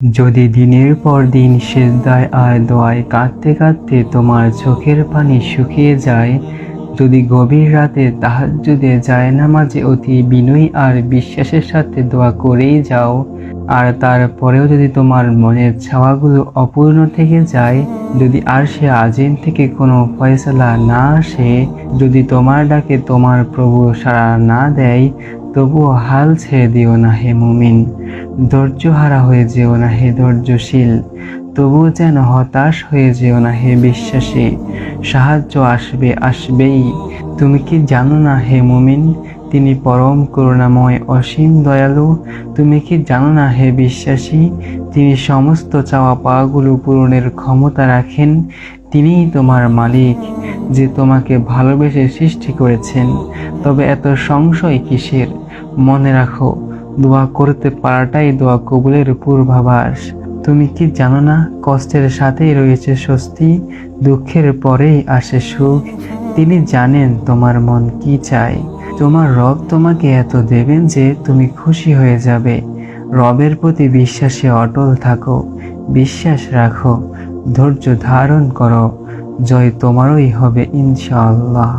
যদি দিনের পর দিন সেজদায় আর দোয়ায় কাঁদতে কাঁদতে তোমার চোখের পানি শুকিয়ে যায়, যদি গভীর রাতে তাহাজ্জুদে যায় নামাজে অতি বিনয়ী আর বিশ্বাসের সাথে দোয়া করেই যাও, আর তারপরেও যদি তোমার মনের ছাওয়াগুলো অপূর্ণ থেকে যায়, যদি আর সে আজিম থেকে কোনো ফয়সলা না আসে, যদি তোমার ডাকে তোমার প্রভু সাড়া না দেয় তবুও হাল ছেড়ে দিও না হে মুমিন। ধৈর্যহারা হয়ে যেও না হে ধৈর্যশীল। তবুও যেন হতাশ হয়ে যেও না হে বিশ্বাসী। সাহায্য আসবে, আসবেই। তুমি কি জানো না হে মুমিন? তিনি পরম করুণাময়, অসীম দয়ালু। তুমি কি জানো না হে বিশ্বাসী? তিনি সমস্ত চাওয়া পাওয়াগুলো পূরণের ক্ষমতা রাখেন। তিনিই তোমার মালিক। যে তোমাকে ভালোবেসে সৃষ্টি করেছেন, তবে এত সংশয় কিসের? মনে রাখো, দোয়া করতে পারাটাই দোয়া কবুলের পূর্বাভাস। তুমি কি জানো না, কষ্টের সাথেই রয়েছে স্বস্তি, দুঃখের পরেই আসে সুখ। তিনি জানেন তোমার মন কি চায়। তোমার রব তোমাকে এত দেবেন যে তুমি খুশি হয়ে যাবে। রবের প্রতি বিশ্বাসে অটল থাকো, বিশ্বাস রাখো, ধৈর্য ধারণ করো। জয় তোমারই হবে ইনশাআল্লাহ।